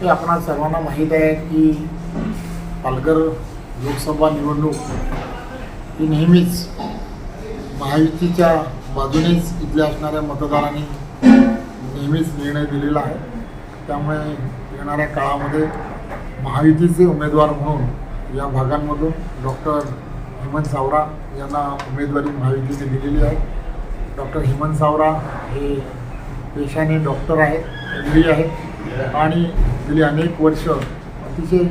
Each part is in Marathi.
हे आपणा सर्वांना माहीत आहे की पालघर लोकसभा निवडणूक ही नेहमीच महायुतीच्या बाजूनेच इथल्या असणाऱ्या मतदारांनी नेहमीच निर्णय दिलेला आहे. त्यामुळे येणाऱ्या काळामध्ये महायुतीचे उमेदवार म्हणून या भागांमधून डॉक्टर हेमंत सावरा यांना उमेदवारी महायुतीने दिलेली आहे. डॉक्टर हेमंत सावरा हे पेशाने डॉक्टर आहेत एम डी आहेत आणि गेली अनेक वर्ष अतिशय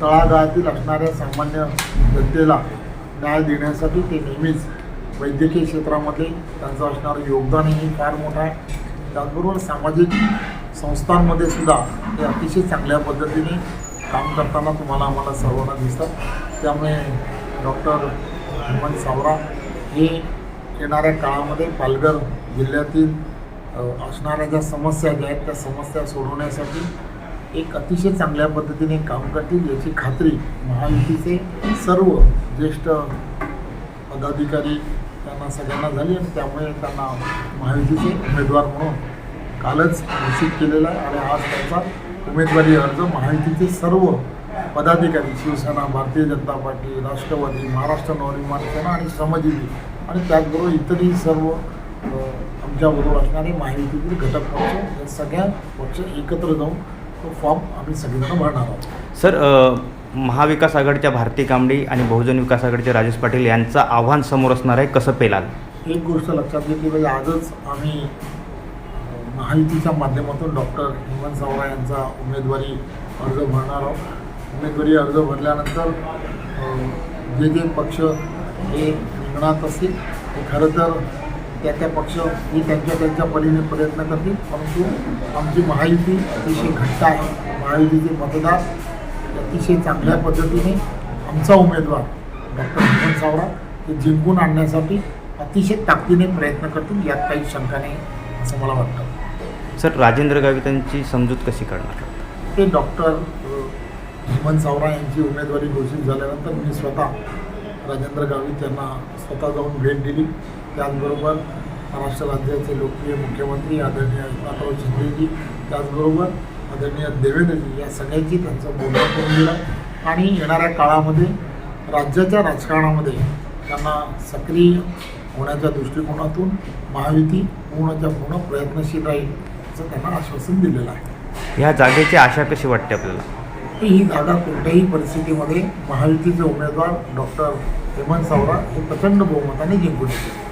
तळागाळातील असणाऱ्या सामान्य जनतेला न्याय देण्यासाठी ते नेहमीच वैद्यकीय क्षेत्रामध्ये त्यांचं असणारं योगदानही फार मोठं आहे. त्याचबरोबर सामाजिक संस्थांमध्ये सुद्धा ते अतिशय चांगल्या पद्धतीने काम करताना तुम्हाला आम्हाला सर्वांना दिसतात त्यामुळे डॉक्टर हेमंत सावरा हे येणाऱ्या काळामध्ये पालघर जिल्ह्यातील असणाऱ्या ज्या समस्या ज्या आहेत त्या समस्या सोडवण्यासाठी एक अतिशय चांगल्या पद्धतीने काम करतील याची खात्री महायुतीचे सर्व ज्येष्ठ पदाधिकारी त्यांना सगळ्यांना झाली आणि त्यामुळे त्यांना महायुतीचे उमेदवार म्हणून कालच घोषित केलेला आहे आणि आज त्यांचा उमेदवारी अर्ज महायुतीचे सर्व पदाधिकारी शिवसेना भारतीय जनता पार्टी राष्ट्रवादी महाराष्ट्र नवनिर्माण सेना आणि श्रमजीवी आणि त्याचबरोबर इतरही सर्व आमच्याबरोबर असणारे महायुतीतील घटक पक्ष या सगळ्या पक्ष एकत्र जाऊन तो फॉर्म आम्ही सगळेजण भरणार आहोत. सर महाविकास आघाडीच्या भारती कांबडी आणि बहुजन विकास आघाडीचे राजेश पाटील यांचं आव्हान समोर असणार आहे कसं पेलाल? एक गोष्ट लक्षात घेतली पाहिजे आजच आम्ही अ, महायुतीच्या माध्यमातून डॉक्टर हेमंत सावरा यांचा उमेदवारी अर्ज भरणार आहोत. उमेदवारी अर्ज भरल्यानंतर जे जे पक्ष हे रिंगणात असतील ते खरं तर त्या त्या पक्ष ही त्यांच्या त्यांच्या परीने प्रयत्न करतील. परंतु आमची महायुती अतिशय घट्ट आहे. महायुतीचे मतदार अतिशय चांगल्या पद्धतीने आमचा उमेदवार डॉक्टर हेमंत सावरा हे जिंकून आणण्यासाठी अतिशय ताकदीने प्रयत्न करतील यात काही शंका नाही असं मला वाटतं. सर राजेंद्र गावित यांची समजूत कशी करणार? ते डॉक्टर हेमंत सावरा यांची उमेदवारी घोषित झाल्यानंतर मी स्वतः राजेंद्र गावित यांना स्वतः जाऊन भेट दिली. त्याचबरोबर महाराष्ट्र राज्याचे लोकप्रिय मुख्यमंत्री आदरणीय एकनाथराव शिंदेजी त्याचबरोबर आदरणीय देवेंद्रजी या सगळ्यांची त्यांचं बोलणं करून दिलं. आणि येणाऱ्या काळामध्ये राज्याच्या राजकारणामध्ये त्यांना सक्रिय होण्याच्या दृष्टिकोनातून महायुती पूर्णच्या पूर्ण प्रयत्नशील राहील असं त्यांना आश्वासन दिलेलं आहे. या जागेची आशा कशी वाटते आपल्याला? ही जागा कोणत्याही परिस्थितीमध्ये महायुतीचे उमेदवार डॉक्टर हेमंत सावरा हे प्रचंड बहुमताने जिंकून येतील